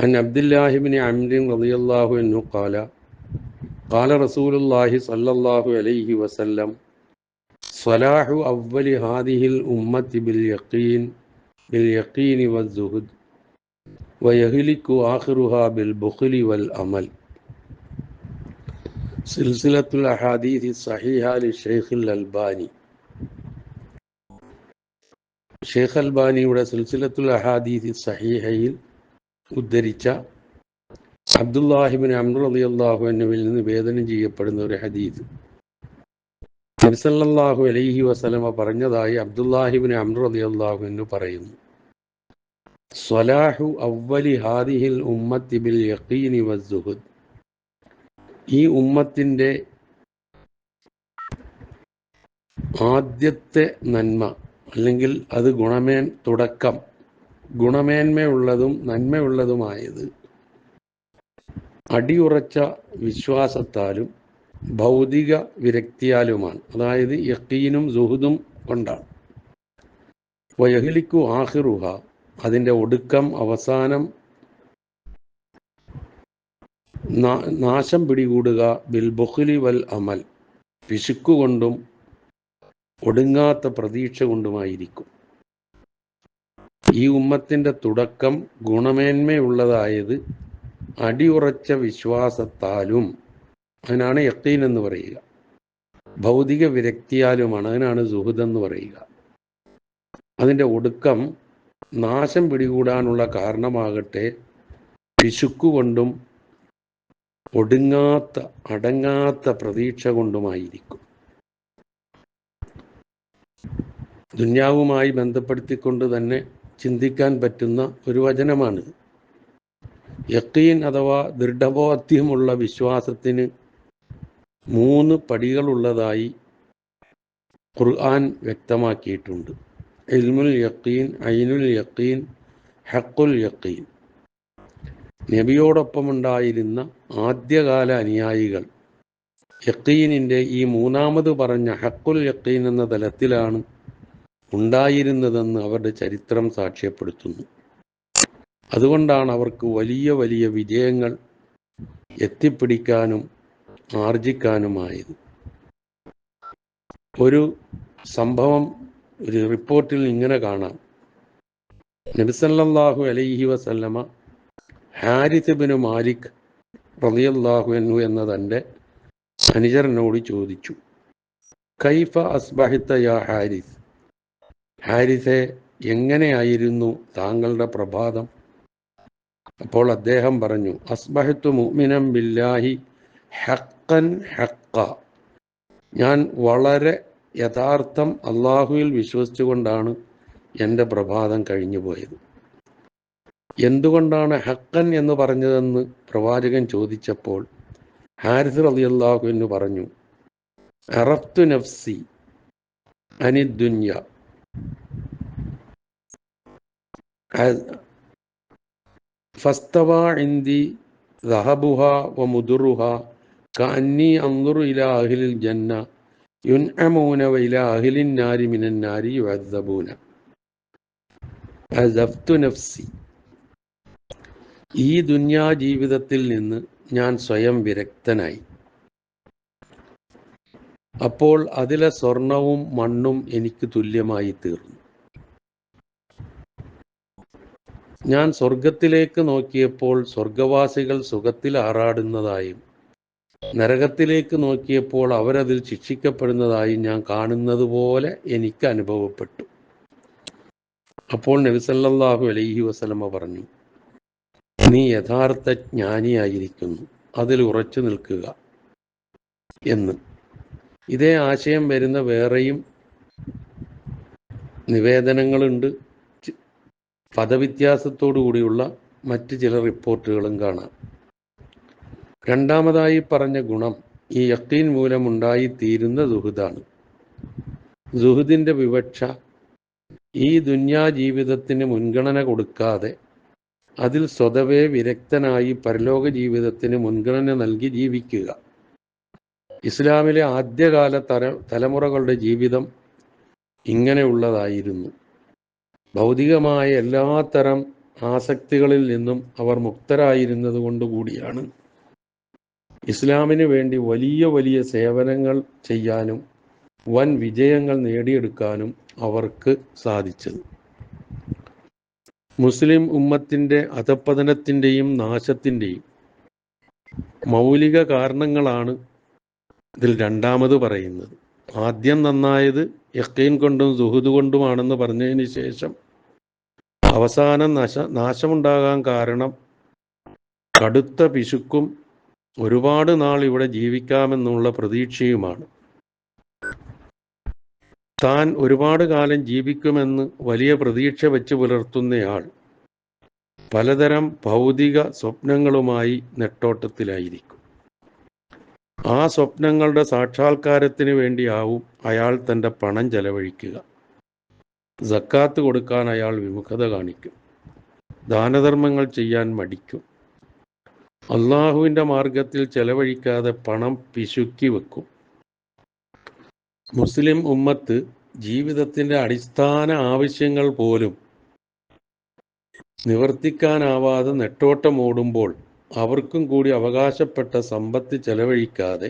عن عبد الله بن عمرو رضي الله عنه قال قال رسول الله صلى الله عليه وسلم صلاح أول هذه الأمة باليقين باليقين والزهد ويهلك آخرها بالبخل والأمل سلسلة الأحاديث الصحيحة للشيخ الألباني ഷെയ്ഖ് അൽബാനിയുടെ സിൽസിലത്തുൽ അഹാദീസ് സഹീഹയിൽ ഉദ്ധരിച്ച അബ്ദുല്ലാഹിബിൻ അമ്രു അലി അള്ളാഹു എന്നിവയിൽ നിന്ന് വേദനം ചെയ്യപ്പെടുന്ന ഒരു ഹദീദ് നബിസല്ലാഹു അലൈഹി വസലമ പറഞ്ഞതായി അബ്ദുല്ലാഹിബിൻ അമ്രു അലി അള്ളാഹു എന്ന് പറയുന്നു. സ്വലാഹു അവലി ഹാദിഹിൽ ഉമ്മത്തി ബിൽ യഖീനി വസ്സുഹുദ് ഈ ഉമ്മത്തിന്റെ ആദ്യത്തെ നന്മ അല്ലെങ്കിൽ അത് ഗുണമേൻ തുടക്കം ഗുണമേന്മയുള്ളതും നന്മയുള്ളതുമായത്. അടിയുറച്ച വിശ്വാസത്താലും ഭൗതിക വിരക്തിയാലുമാണ്. അതായത് യക്കീനും സുഹുദും കൊണ്ടാണ്. വയഹിലിക്കു ആഹിറുഹ അതിന്റെ ഒടുക്കം അവസാനം നാശം പിടികൂടുക ബിൽ ബുഖുലി വൽ അമൽ പിശുക്കുകൊണ്ടും ഒടുങ്ങാത്ത പ്രതീക്ഷ കൊണ്ടുമായിരിക്കും ഈ ഉമ്മത്തിന്റെ തുടക്കം ഗുണമേന്മയുള്ളതായത് അടിയുറച്ച വിശ്വാസത്താലും അതിനാണ് യക്കീൻ എന്ന് പറയുക. ഭൗതിക വിരക്തിയാലുമാണ് അതിനാണ് സുഹൃദ് എന്ന് പറയുക. അതിന്റെ ഒടുക്കം നാശം പിടികൂടാനുള്ള കാരണമാകട്ടെ പിശുക്കുകൊണ്ടും ഒടുങ്ങാത്ത അടങ്ങാത്ത പ്രതീക്ഷ കൊണ്ടുമായിരിക്കും. ദുന്യാവുമായി ബന്ധപ്പെടുത്തിക്കൊണ്ട് തന്നെ ചിന്തിക്കാൻ പറ്റുന്ന ഒരു വചനമാണ് യക്കീൻ അഥവാ ദൃഢബോധ്യമുള്ള വിശ്വാസത്തിന് മൂന്ന് പടികളുള്ളതായി ഖുർആൻ വ്യക്തമാക്കിയിട്ടുണ്ട്. ഇൽമുൽ യക്കീൻ ഐനുൽ യക്കീൻ ഹക്കുൽ യക്കീൻ. നബിയോടൊപ്പമുണ്ടായിരുന്ന ആദ്യകാല അനുയായികൾ. യക്കീനിന്റെ ഈ മൂന്നാമത് പറഞ്ഞ ഹക്കുൽ യക്കീൻ എന്ന തലത്തിലാണ് ഉണ്ടായിരുന്നതെന്ന് അവരുടെ ചരിത്രം സാക്ഷ്യപ്പെടുത്തുന്നു. അതുകൊണ്ടാണ് അവർക്ക് വലിയ വലിയ വിജയങ്ങൾ എത്തിപ്പിടിക്കാനും ആർജിക്കാനുമായത്. ഒരു സംഭവം ഒരു റിപ്പോർട്ടിൽ ഇങ്ങനെ കാണാം. നബിസല്ലാഹു അലൈഹി വസല്ലമ ഹാരിസ് ബിന് മാലിക് റളിയല്ലാഹു എന്നു എന്ന തന്റെ അനുചരനോട് ചോദിച്ചു കൈഫ അസ്ബഹിത്ത യാ ഹാരിസ്? ഹാരിസെ എങ്ങനെയായിരുന്നു താങ്കളുടെ പ്രഭാതം? അപ്പോൾ അദ്ദേഹം പറഞ്ഞു അസ്ബഹത്തു മുഅ്മിനം ബില്ലാഹി ഹക്കൻ ഹക്ക ഞാൻ വളരെ യഥാർത്ഥം അള്ളാഹുവിൽ വിശ്വസിച്ചുകൊണ്ടാണ് എന്റെ പ്രഭാതം കഴിഞ്ഞുപോയത്. എന്തുകൊണ്ടാണ് ഹക്കൻ എന്ന് പറഞ്ഞതെന്ന് പ്രവാചകൻ ചോദിച്ചപ്പോൾ ഹാരിസ് അലി അള്ളാഹു എന്ന് പറഞ്ഞു അറഫ്തു നഫ്സി ഫസ്തവ ഇന്ദി ദഹബുഹ വ മുദുറുഹ കന്നി അന്തുറു ഇല അഹിലിൽ ജന്ന യുൻഅമൂന വ ഇല അഹിലിൻ നാരി മിനൻ നാരി യുഅദ്ദബൂന. അസഫ്തു നഫ്സി. ഈ ദുനിയാ ജീവിതത്തിൽ നിന്ന് ഞാൻ സ്വയം വിരക്തനായി. അപ്പോൾ അതിലെ സ്വർണവും മണ്ണും എനിക്ക് തുല്യമായി തീർന്നു. ഞാൻ സ്വർഗത്തിലേക്ക് നോക്കിയപ്പോൾ സ്വർഗവാസികൾ സുഖത്തിൽ ആറാടുന്നതായും നരകത്തിലേക്ക് നോക്കിയപ്പോൾ അവരതിൽ ശിക്ഷിക്കപ്പെടുന്നതായും ഞാൻ കാണുന്നത് പോലെ എനിക്ക് അനുഭവപ്പെട്ടു. അപ്പോൾ നബിസല്ലാഹു അലൈഹി വസലമ പറഞ്ഞു നീ യഥാർത്ഥ ജ്ഞാനിയായിരിക്കുന്നു അതിൽ ഉറച്ചു നിൽക്കുക എന്ന്. ഇതേ ആശയം വരുന്ന വേറെയും നിവേദനങ്ങളുണ്ട്. കൂടിയുള്ള മറ്റ് ചില റിപ്പോർട്ടുകളും കാണാം. രണ്ടാമതായി പറഞ്ഞ ഗുണം ഈ യക്കീൻ മൂലമുണ്ടായി തീരുന്ന ദുഹുദാണ് ദുഹുദിന്റെ വിവക്ഷ ഈ ദുന്യാ ജീവിതത്തിന് മുൻഗണന കൊടുക്കാതെ അതിൽ സ്വതവേ വിരക്തനായി പരലോക ജീവിതത്തിന് മുൻഗണന നൽകി ജീവിക്കുക. ഇസ്ലാമിലെ ആദ്യകാല തല തലമുറകളുടെ ജീവിതം ഇങ്ങനെയുള്ളതായിരുന്നു. ഭൗതികമായ എല്ലാത്തരം ആസക്തികളിൽ നിന്നും അവർ മുക്തരായിരുന്നത് കൊണ്ടുകൂടിയാണ് ഇസ്ലാമിന് വേണ്ടി വലിയ വലിയ സേവനങ്ങൾ ചെയ്യാനും വൻ വിജയങ്ങൾ നേടിയെടുക്കാനും അവർക്ക് സാധിച്ചത്. മുസ്ലിം ഉമ്മത്തിന്റെ അധപ്പതനത്തിന്റെയും നാശത്തിന്റെയും മൗലിക കാരണങ്ങളാണ് ഇതിൽ രണ്ടാമത് പറയുന്നത്. ആദ്യം നന്നായത് യക്കീൻ കൊണ്ടും സുഹുദ് കൊണ്ടുമാണെന്ന് പറഞ്ഞതിന് ശേഷം അവസാനം നശ നാശമുണ്ടാകാൻ കാരണം കടുത്ത പിശുക്കും ഒരുപാട് നാൾ ഇവിടെ ജീവിക്കാമെന്നുള്ള പ്രതീക്ഷയുമാണ്. താൻ ഒരുപാട് കാലം ജീവിക്കുമെന്ന് വലിയ പ്രതീക്ഷ വെച്ച് പുലർത്തുന്നയാൾ പലതരം ഭൗതിക സ്വപ്നങ്ങളുമായി നെട്ടോട്ടത്തിലായിരിക്കും. ആ സ്വപ്നങ്ങളുടെ സാക്ഷാത്കാരത്തിന് വേണ്ടിയാവും അയാൾ തന്റെ പണം ചെലവഴിക്കുക. സക്കാത്ത് കൊടുക്കാൻ അയാൾ വിമുഖത കാണിക്കും. ദാനധർമ്മങ്ങൾ ചെയ്യാൻ മടിക്കും. അള്ളാഹുവിന്റെ മാർഗത്തിൽ ചെലവഴിക്കാതെ പണം പിശുക്കി വെക്കും. മുസ്ലിം ഉമ്മത്ത് ജീവിതത്തിന്റെ അടിസ്ഥാന ആവശ്യങ്ങൾ പോലും നിവർത്തിക്കാനാവാതെ നെട്ടോട്ടമോടുമ്പോൾ അവർക്കും കൂടി അവകാശപ്പെട്ട സമ്പത്ത് ചെലവഴിക്കാതെ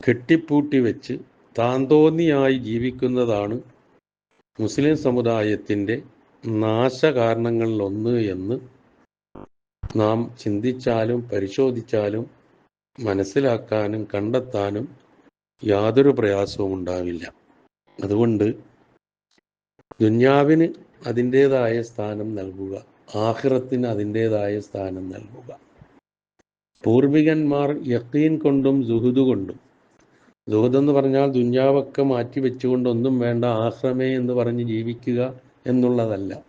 കെട്ടിപ്പൂട്ടി വെച്ച് താന്തോന്നിയായി ജീവിക്കുന്നതാണ് മുസ്ലിം സമുദായത്തിന്റെ നാശകാരണങ്ങളിലൊന്ന് എന്ന് നാം ചിന്തിച്ചാലും പരിശോധിച്ചാലും മനസ്സിലാക്കാനും കണ്ടെത്താനും യാതൊരു പ്രയാസവും ഉണ്ടാവില്ല. അതുകൊണ്ട് ദുന്യാവിന് അതിന്റേതായ സ്ഥാനം നൽകുക. ആഖിറത്തിന് അതിന്റേതായ സ്ഥാനം നൽകുക. പൂർവികന്മാർ യക്കീൻ കൊണ്ടും ജുഹുദ് കൊണ്ടും. ജുഹുദ് എന്ന് പറഞ്ഞാൽ ദുഞ്ഞാവൊക്കെ മാറ്റി വെച്ചുകൊണ്ട് ഒന്നും വേണ്ട ആഹ്റമേ എന്ന് പറഞ്ഞ് ജീവിക്കുക എന്നുള്ളതല്ല.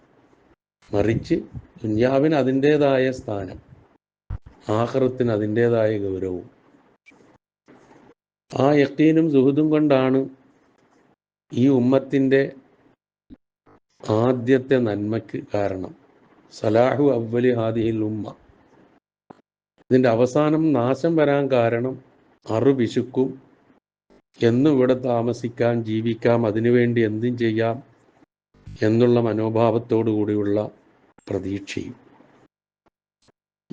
മറിച്ച് ദുഞ്ഞാവിന് അതിന്റേതായ സ്ഥാനം ആഹ്റത്തിന് അതിന്റേതായ ഗൗരവവും. ആ യക്കീനും സുഹുദും കൊണ്ടാണ് ഈ ഉമ്മത്തിന്റെ ആദ്യത്തെ നന്മയ്ക്ക് കാരണം. സലാഹു അവലി ഹാദിഹിൽ ഉമ്മ. ഇതിന്റെ അവസാനം നാശം വരാൻ കാരണം അറു പിശുക്കും എന്നും ഇവിടെ താമസിക്കാം ജീവിക്കാം അതിനുവേണ്ടി എന്തും ചെയ്യാം എന്നുള്ള മനോഭാവത്തോടു കൂടിയുള്ള പ്രതീക്ഷയും.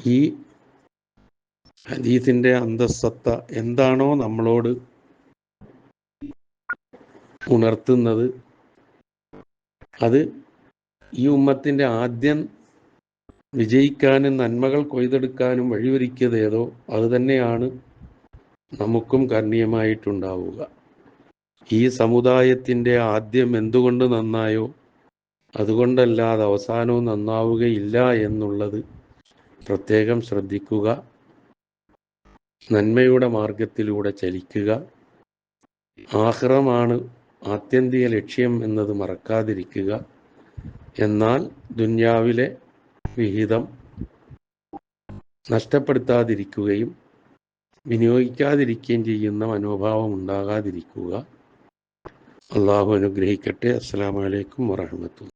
ഈ ഹദീസിന്റെ അന്തസ്സത്ത എന്താണോ നമ്മളോട് ഉണർത്തുന്നത് അത് ഈ ഉമ്മത്തിന്റെ ആദ്യം വിജയിക്കാനും നന്മകൾ കൊയ്തെടുക്കാനും വഴിയൊരുക്കിയത് ഏതോ അത് തന്നെയാണ് നമുക്കും കർണീയമായിട്ടുണ്ടാവുക. ഈ സമുദായത്തിന്റെ ആദ്യം എന്തുകൊണ്ട് നന്നായോ അതുകൊണ്ടല്ലാതെ അവസാനവും നന്നാവുകയില്ല എന്നുള്ളത് പ്രത്യേകം ശ്രദ്ധിക്കുക. നന്മയുടെ മാർഗത്തിലൂടെ ചലിക്കുക. ആഹ്റമാണ് ആത്യന്തിക ലക്ഷ്യം എന്നത് മറക്കാതിരിക്കുക. എന്നാൽ ദുന്യാവിലെ വിഹിതം നഷ്ടപ്പെടുത്താതിരിക്കുകയും വിനിയോഗിക്കാതിരിക്കുകയും ചെയ്യുന്ന മനോഭാവം ഉണ്ടാകാതിരിക്കുക. അള്ളാഹു അനുഗ്രഹിക്കട്ടെ. അസ്സാം വലൈക്കും വറഹമത്തുള്ള